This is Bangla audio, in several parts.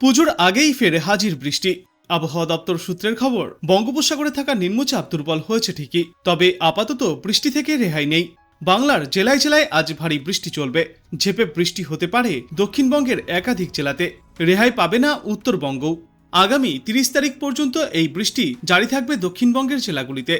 পুজোর আগেই ফেরে হাজির বৃষ্টি। আবহাওয়া দপ্তর সূত্রের খবর, বঙ্গোপসাগরে থাকা নিম্নচাপ দুর্বল হয়েছে ঠিকই, তবে আপাতত বৃষ্টি থেকে রেহাই নেই। বাংলার জেলায় জেলায় আজ ভারী বৃষ্টি চলবে। ঝেপে বৃষ্টি হতে পারে দক্ষিণবঙ্গের একাধিক জেলাতে। রেহাই পাবে না উত্তরবঙ্গও আগামী তিরিশ তারিখ পর্যন্ত এই বৃষ্টি জারি থাকবে দক্ষিণবঙ্গের জেলাগুলিতে।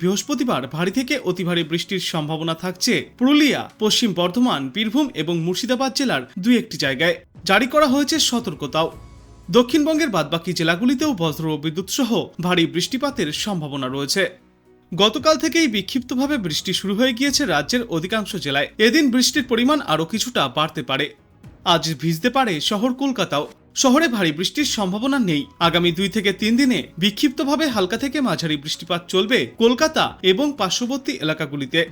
বৃহস্পতিবার ভারী থেকে অতি ভারী বৃষ্টির সম্ভাবনা থাকছে পুরুলিয়া, পশ্চিম বর্ধমান, বীরভূম এবং মুর্শিদাবাদ জেলার দুই একটি জায়গায়। জারি করা হয়েছে সতর্কতাও। দক্ষিণবঙ্গের বাদবাকি জেলাগুলিতেও বজ্র ও বিদ্যুৎ সহ ভারী বৃষ্টিপাতের সম্ভাবনা রয়েছে। গতকাল থেকেই বিক্ষিপ্তভাবে বৃষ্টি শুরু হয়ে গিয়েছে রাজ্যের অধিকাংশ জেলায়। এদিন বৃষ্টির পরিমাণ আরও কিছুটা বাড়তে পারে। আজ ভিজতে পারে শহর কলকাতাও। শহরে ভারী বৃষ্টির সম্ভাবনা নেই। আগামী দুই থেকে তিন দিনে বিক্ষিপ্তভাবে হালকা থেকে মাঝারি বৃষ্টিপাত চলবে কলকাতা এবং পার্শ্ববর্তী এলাকাগুলিতে।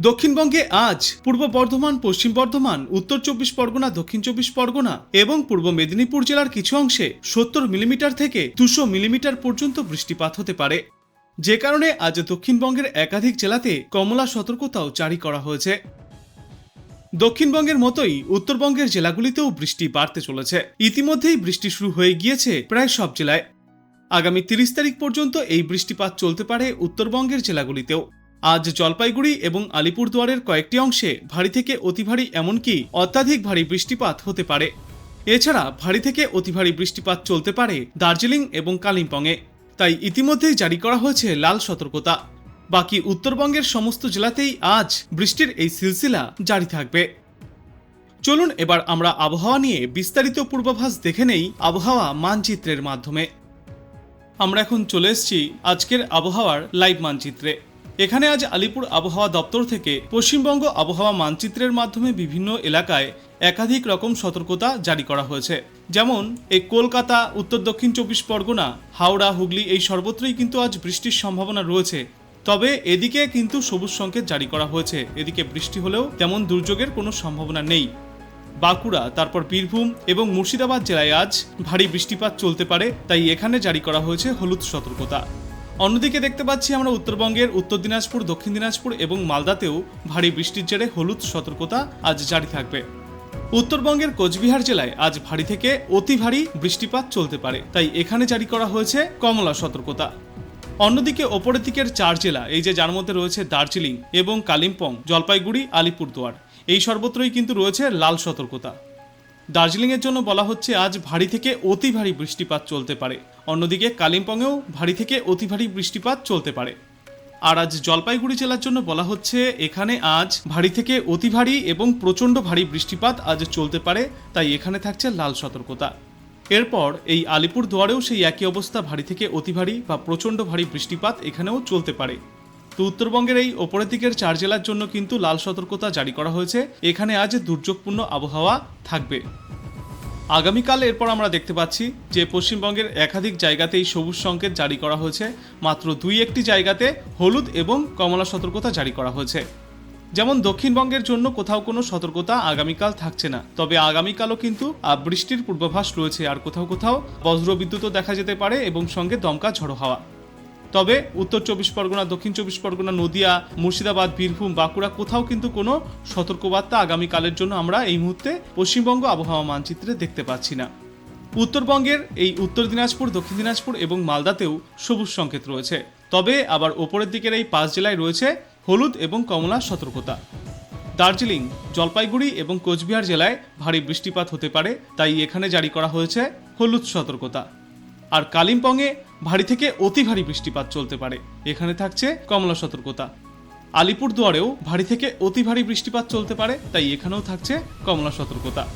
দক্ষিণবঙ্গে আজ পূর্ব বর্ধমান, পশ্চিম বর্ধমান, উত্তর চব্বিশ পরগনা, দক্ষিণ চব্বিশ পরগনা এবং পূর্ব মেদিনীপুর জেলার কিছু অংশে সত্তর মিলিমিটার থেকে দুশো মিলিমিটার পর্যন্ত বৃষ্টিপাত হতে পারে। যে কারণে আজ দক্ষিণবঙ্গের একাধিক জেলাতে কমলা সতর্কতাও জারি করা হয়েছে। দক্ষিণবঙ্গের মতোই উত্তরবঙ্গের জেলাগুলিতেও বৃষ্টি বাড়তে চলেছে। ইতিমধ্যেই বৃষ্টি শুরু হয়ে গিয়েছে প্রায় সব জেলায়। আগামী তিরিশ তারিখ পর্যন্ত এই বৃষ্টিপাত চলতে পারে উত্তরবঙ্গের জেলাগুলিতেও। আজ জলপাইগুড়ি এবং আলিপুরদুয়ারের কয়েকটি অংশে ভারী থেকে অতি ভারী এমনকি অত্যাধিক ভারী বৃষ্টিপাত হতে পারে। এছাড়া ভারী থেকে অতি ভারী বৃষ্টিপাত চলতে পারে দার্জিলিং এবং কালিম্পংয়ে। তাই ইতিমধ্যেই জারি করা হয়েছে লাল সতর্কতা। বাকি উত্তরবঙ্গের সমস্ত জেলাতেই আজ বৃষ্টির এই সিলসিলা জারি থাকবে। চলুন এবার আমরা আবহাওয়া নিয়ে বিস্তারিত পূর্বাভাস দেখে নেই আবহাওয়া মানচিত্রের মাধ্যমে। আমরা এখন চলে এসেছি আজকের আবহাওয়ার লাইভ মানচিত্রে। এখানে আজ আলিপুর আবহাওয়া দপ্তর থেকে পশ্চিমবঙ্গ আবহাওয়া মানচিত্রের মাধ্যমে বিভিন্ন এলাকায় একাধিক রকম সতর্কতা জারি করা হয়েছে। যেমন, এই কলকাতা, উত্তর দক্ষিণ চব্বিশ পরগনা, হাওড়া, হুগলি এই সর্বত্রই কিন্তু আজ বৃষ্টির সম্ভাবনা রয়েছে। তবে এদিকে কিন্তু সবুজ সংকেত জারি করা হয়েছে। এদিকে বৃষ্টি হলেও তেমন দুর্যোগের কোনো সম্ভাবনা নেই। বাঁকুড়া, তারপর বীরভূম এবং মুর্শিদাবাদ জেলায় আজ ভারী বৃষ্টিপাত চলতে পারে, তাই এখানে জারি করা হয়েছে হলুদ সতর্কতা। অন্যদিকে দেখতে পাচ্ছি আমরা উত্তরবঙ্গের উত্তর দিনাজপুর, দক্ষিণ দিনাজপুর এবং মালদাতেও ভারী বৃষ্টির জেরে হলুদ সতর্কতা আজ জারি থাকবে। উত্তরবঙ্গের কোচবিহার জেলায় আজ ভারী থেকে অতি ভারী বৃষ্টিপাত চলতে পারে, তাই এখানে জারি করা হয়েছে কমলা সতর্কতা। অন্যদিকে ওপরের দিকের চার জেলা, এই যে যার মধ্যে রয়েছে দার্জিলিং এবং কালিম্পং, জলপাইগুড়ি, আলিপুরদুয়ার, এই সর্বত্রই কিন্তু রয়েছে লাল সতর্কতা। দার্জিলিংয়ের জন্য বলা হচ্ছে, আজ ভারী থেকে অতি ভারী বৃষ্টিপাত চলতে পারে। অন্যদিকে কালিম্পংয়েও ভারী থেকে অতি ভারী বৃষ্টিপাত চলতে পারে। আর আজ জলপাইগুড়ি জেলার জন্য বলা হচ্ছে, এখানে আজ ভারী থেকে অতি ভারী এবং প্রচণ্ড ভারী বৃষ্টিপাত আজ চলতে পারে, তাই এখানে থাকছে লাল সতর্কতা। এরপর এই আলিপুর দুয়ারেও সেই একই অবস্থা, ভারী থেকে অতি ভারী বা প্রচণ্ড ভারী বৃষ্টিপাত এখানেও চলতে পারে। তো উত্তরবঙ্গের এই ওপরের দিকের চার জেলার জন্য কিন্তু লাল সতর্কতা জারি করা হয়েছে। এখানে আজ দুর্যোগপূর্ণ আবহাওয়া থাকবে। আগামীকাল এরপর আমরা দেখতে পাচ্ছি যে পশ্চিমবঙ্গের একাধিক জায়গাতেই সবুজ সংকেত জারি করা হয়েছে। মাত্র দুই একটি জায়গাতে হলুদ এবং কমলা সতর্কতা জারি করা হয়েছে। যেমন দক্ষিণবঙ্গের জন্য কোথাও কোনো সতর্কতা আগামীকাল থাকছে না। তবে আগামীকালও কিন্তু বৃষ্টির পূর্বাভাস রয়েছে, আর কোথাও কোথাও বজ্রবিদ্যুৎও দেখা যেতে পারে এবং সঙ্গে দমকা ঝড়ো হাওয়া। তবে উত্তর চব্বিশ পরগনা, দক্ষিণ চব্বিশ পরগনা, নদিয়া, মুর্শিদাবাদ, বীরভূম, বাঁকুড়া কোথাও কিন্তু কোনো সতর্কবার্তা আগামীকালের জন্য আমরা এই মুহূর্তে পশ্চিমবঙ্গ আবহাওয়া মানচিত্রে দেখতে পাচ্ছি না। উত্তরবঙ্গের এই উত্তর দিনাজপুর, দক্ষিণ দিনাজপুর এবং মালদাতেও সবুজ সংকেত রয়েছে। তবে আবার ওপরের দিকের এই পাঁচ জেলায় রয়েছে হলুদ এবং কমলা সতর্কতা। দার্জিলিং, জলপাইগুড়ি এবং কোচবিহার জেলায় ভারী বৃষ্টিপাত হতে পারে, তাই এখানে জারি করা হয়েছে হলুদ সতর্কতা। আর কালিম্পংয়ে ভারী থেকে অতি ভারী বৃষ্টিপাত চলতে পারে, এখানে থাকছে কমলা সতর্কতা। আলিপুরদুয়ারেও ভারী থেকে অতি ভারী বৃষ্টিপাত চলতে পারে, তাই এখানেও থাকছে কমলা সতর্কতা।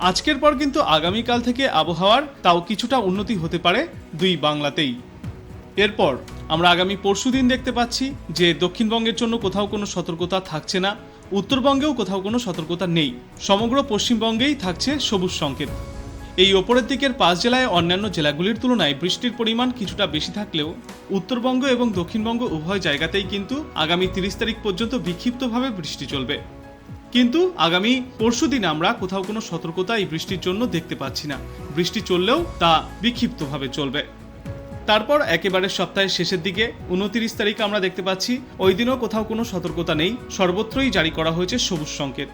আজকের পর কিন্তু আগামীকাল থেকে আবহাওয়ার তাও কিছুটা উন্নতি হতে পারে দুই বাংলাতেই। এরপর আমরা আগামী পরশু দিন দেখতে পাচ্ছি যে দক্ষিণবঙ্গের জন্য কোথাও কোনো সতর্কতা থাকছে না, উত্তরবঙ্গেও কোথাও কোনো সতর্কতা নেই। সমগ্র পশ্চিমবঙ্গেই থাকছে সবুজ সংকেত। এই ওপরের দিকের পাঁচ জেলায় অন্যান্য জেলাগুলির তুলনায় বৃষ্টির পরিমাণ কিছুটা বেশি থাকলেও উত্তরবঙ্গ এবং দক্ষিণবঙ্গ উভয় জায়গাতেই কিন্তু আগামী তিরিশ তারিখ পর্যন্ত বিক্ষিপ্তভাবে বৃষ্টি চলবে। কিন্তু আগামী পরশু দিন আমরা কোথাও কোনো সতর্কতা এই বৃষ্টির জন্য দেখতে পাচ্ছি না। বৃষ্টি চললেও তা বিক্ষিপ্তভাবে চলবে। তারপর একেবারে সপ্তাহের শেষের দিকে উনতিরিশ তারিখ আমরা দেখতে পাচ্ছি ওই দিনও কোথাও কোনো সতর্কতা নেই, সর্বত্রই জারি করা হয়েছে সবুজ সংকেত।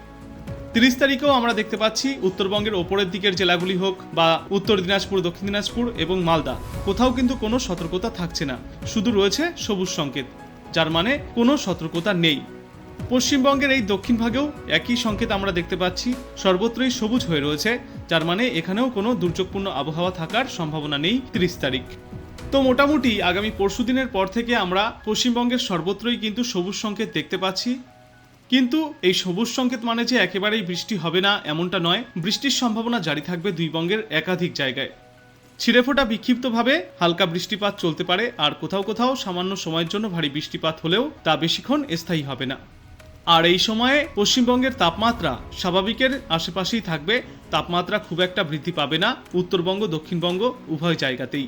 তিরিশ তারিখেও আমরা দেখতে পাচ্ছি উত্তরবঙ্গের ওপরের দিকের জেলাগুলি হোক বা উত্তর দিনাজপুর, দক্ষিণ দিনাজপুর এবং মালদা, কোথাও কিন্তু কোনো সতর্কতা থাকছে না, শুধু রয়েছে সবুজ সংকেত, যার মানে কোনো সতর্কতা নেই। পশ্চিমবঙ্গের এই দক্ষিণ ভাগেও একই সংকেত আমরা দেখতে পাচ্ছি, সর্বত্রই সবুজ হয়ে রয়েছে, যার মানে এখানেও কোনো দুর্যোগপূর্ণ আবহাওয়া থাকার সম্ভাবনা নেই তিরিশ তারিখ। তো মোটামুটি আগামী পরশুদিনের পর থেকে আমরা পশ্চিমবঙ্গের সর্বত্রই কিন্তু সবুজ সংকেত দেখতে পাচ্ছি। কিন্তু এই সবুজ সংকেত মানে যে একেবারেই বৃষ্টি হবে না এমনটা নয়। বৃষ্টির সম্ভাবনা জারি থাকবে দুই বঙ্গের একাধিক জায়গায়। ছিঁড়েফোঁটা বিক্ষিপ্তভাবে হালকা বৃষ্টিপাত চলতে পারে, আর কোথাও কোথাও সামান্য সময়ের জন্য ভারী বৃষ্টিপাত হলেও তা বেশিক্ষণ স্থায়ী হবে না। আর এই সময়ে পশ্চিমবঙ্গের তাপমাত্রা স্বাভাবিকের আশেপাশেই থাকবে। তাপমাত্রা খুব একটা বৃদ্ধি পাবে না। উত্তরবঙ্গ, দক্ষিণবঙ্গ উভয় জায়গাতেই।